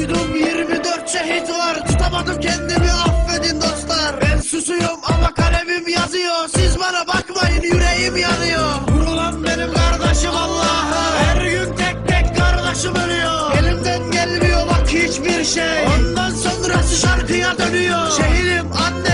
duydum 24 şehit var. Tutamadım kendimi affedin dostlar. Ben susuyorum ama kalemim yazıyor. Siz bana bakmayın yüreğim yanıyor. Vurulan benim kardeşim Allah'ım Her gün tek tek kardeşim ölüyor. Elimden gelmiyor bak hiçbir şey. Ondan sonrası şarkıya dönüyor. Şehidim anne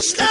Stop.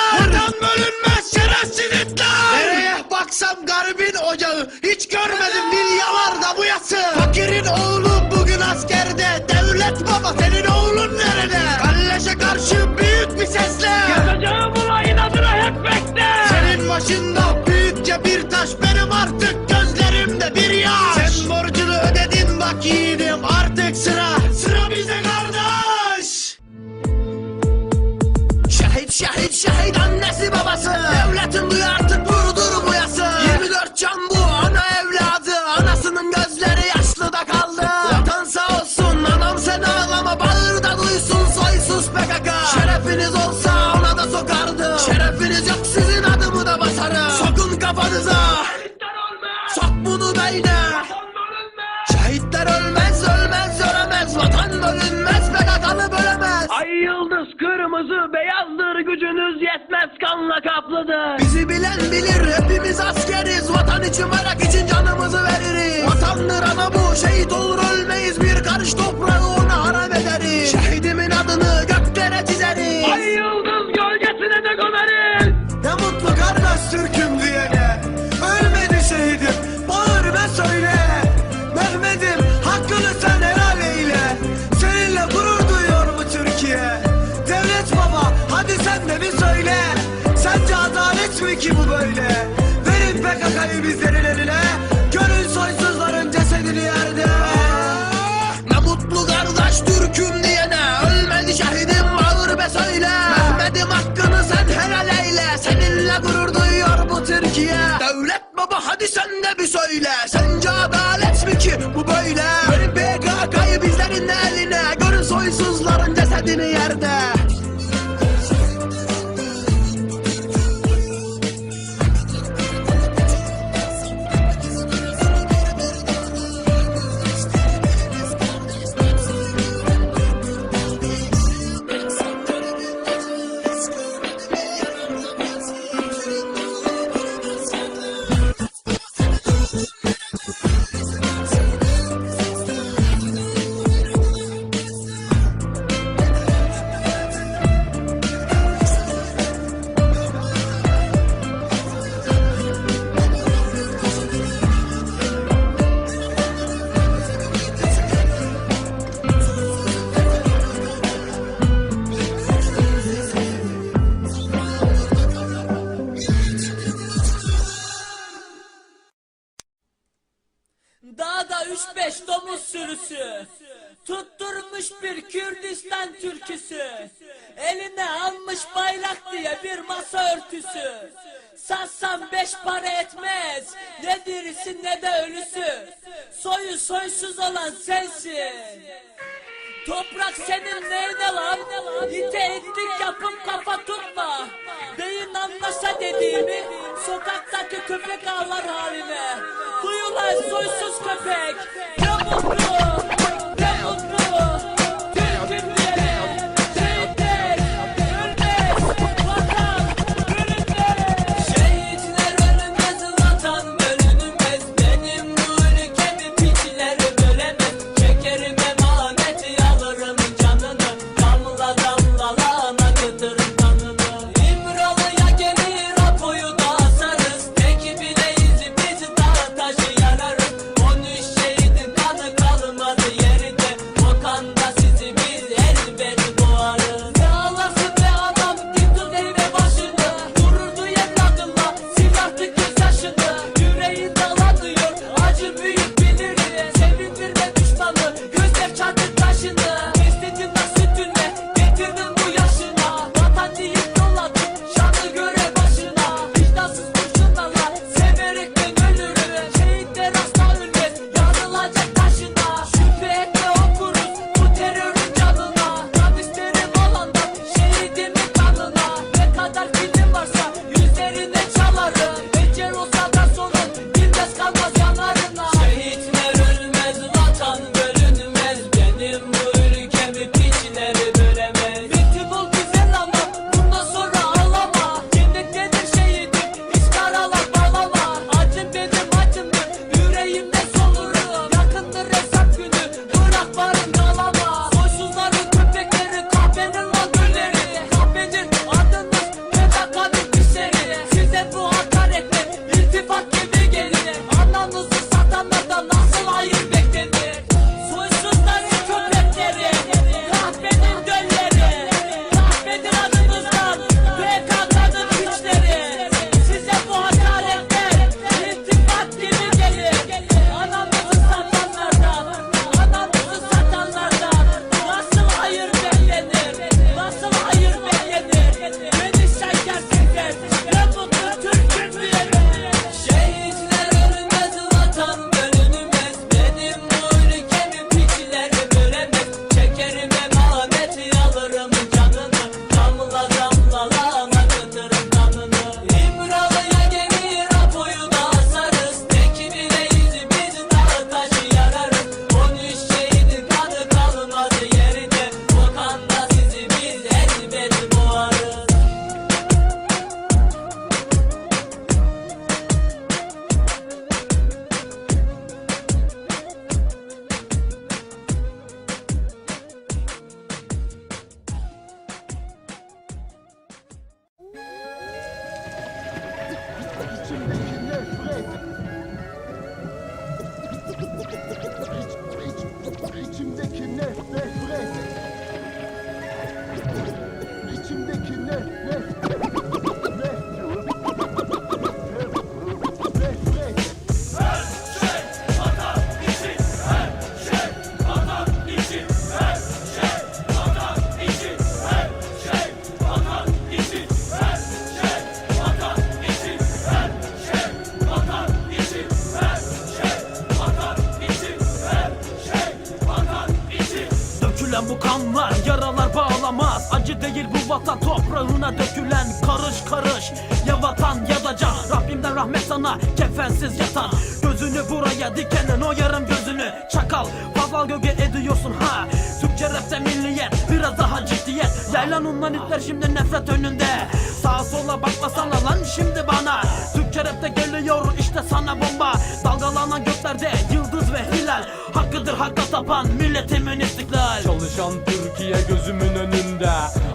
Şehit şehit annesi babası. Devletin duyu artık vurdur bu yası. 24 can bu ana evladı. Anasının gözleri yaşlı da kaldı. Vatan sağ olsun anam sen ağlama Bağır da duysun soysuz PKK Şerefiniz olsa ona da sokardı. Şerefiniz yok sizin adımı da basarım. Sokun kafanıza kırmızı beyazdır gücünüz yetmez kanla kaplıdır. Bizi bilen bilir hepimiz askeriz. Vatan için merak için canımızı veririz. Vatandır ana bu şehit olur ölmeyiz. Bir karış toprağı ona haram ederiz. Şehidimin adını göklere çizeriz. Ay yıldız gölgesine de gömeriz. Mi ki bu böyle. Verin PKK'yı bizlerin eline Görün soysuzların cesedini yerde. Ne mutlu kardeş Türk'üm diyene. Ölmedi şehidim bağır be söyle Mehmet'im hakkını sen helal eyle. Seninle gurur duyuyor bu Türkiye. Devlet baba hadi sen de bir söyle. Sence Eline almış bayrak diye bir masa örtüsü Satsam beş para etmez Ne dirisi ne de ölüsü Soyu soysuz olan sensin Toprak senin neyine lan? İte ettik yapıp kafa tutma. Beyin anlasa dediğimi sokaktaki köpek ağlar haline. Duyulan soysuz köpek. Ne Alnına dökülen karış karış. Ya vatan ya da can Rabbimden rahmet sana kefensiz yatan. Gözünü buraya dikenin o yarım gözünü Çakal. Fazla göge ediyorsun ha. Türkçe rapte milliyet biraz daha ciddiyet. Yaylan ondan itler şimdi nefret önünde. Sağa sola bakmasana lan şimdi bana. Türkçe rapte geliyor işte sana bomba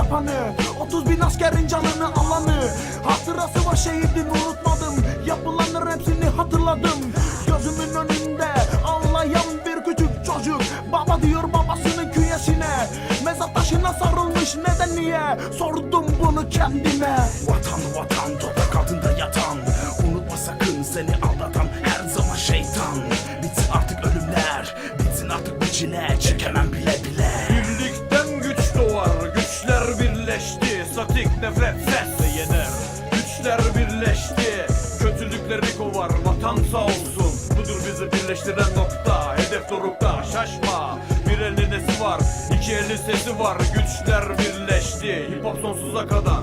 yapanı 30 bin askerin canını alanı. Hatırası var şehidin unutmadım. Yapılanların hepsini hatırladım. Gözümün önünde ağlayan bir küçük çocuk. Baba diyor babasının künyesine Mezar taşına sarılmış. Neden niye? Sordum bunu kendime. Vatan vatan toprak altında yatan. Unutma sakın seni aldatan her zaman şeytan. Bitsin artık ölümler Bitsin artık bu birleşti. Statik nefret sesle yener. Güçler birleşti, kötülükleri kovar. Vatan sağ olsun, budur bizi birleştiren nokta. Hedef dorukta, şaşma. Bir elin nesi var, iki elin sesi var. Güçler birleşti, hip hop Sonsuza kadar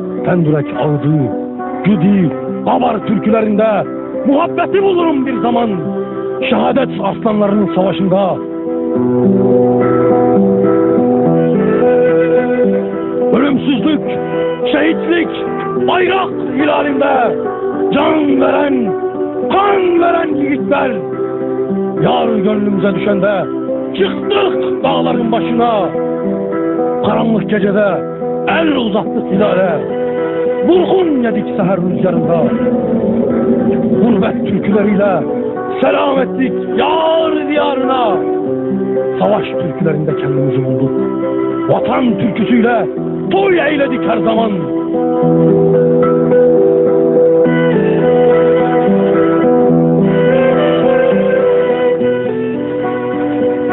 Tendürek ağzı, Güdi, Babar türkülerinde muhabbeti bulurum bir zaman. Şehadet aslanlarının savaşında. Ölümsüzlük, şehitlik, bayrak hilalinde can veren, kan veren yiğitler. Yar gönlümüze düşende çıktık dağların başına. Karanlık gecede el uzattık hilale. Bulhun yedik seher rüzgarında. Gurbet türküleriyle selam ettik yar diyarına. Savaş türkülerinde kendimizi bulduk. Vatan türküsüyle toy eyledik her zaman.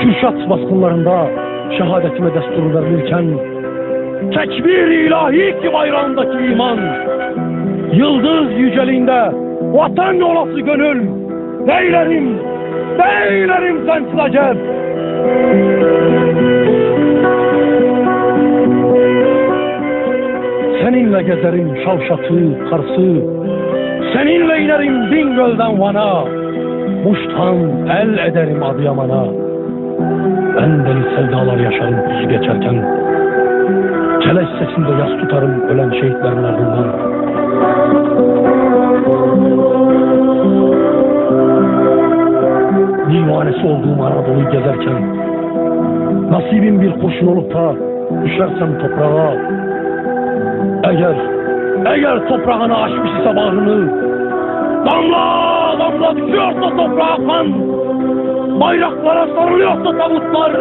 Kürşat baskınlarında şehadetime destur verilirken tekbir ilahi ki bayrağındaki iman. Yıldız yüceliğinde vatan olası gönül. Beylerim beylerim sensiz acep Seninle gezerim Şavşat'ı, Kars'ı Seninle inerim Bingöl'den Van'a. Muş'tan el ederim Adıyaman'a. Ben deli sevdalar yaşarım geçerken Keleş sesinde yas tutarım ölen şehitlerin ardından. Divanesi olduğum Anadolu'yu gezerken Nasibim bir kurşun olup da düşersem toprağa Eğer, eğer toprağına açmış ise bağrını Damla damla düşüyorsa toprağa kan Bayraklara sarılıyorsa tabutlar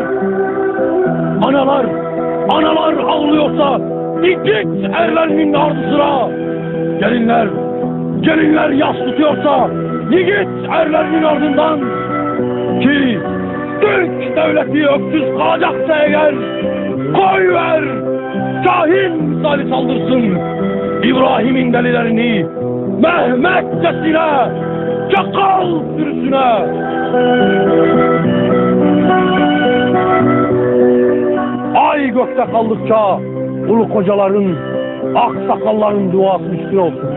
Analar, analar ağlıyorsa Git erlerinin ardı sıra Gelinler, gelinler yas tutuyorsa Yiğit erlerinin ardından Ki Türk devleti öksüz kalacaksa eğer Koy ver Kahin misali saldırsın. İbrahim'in delilerini Mehmetçesine Çakal sürüsüne Ay gökte kaldıkça Ulu kocaların Ak sakalların duası üstüne olsun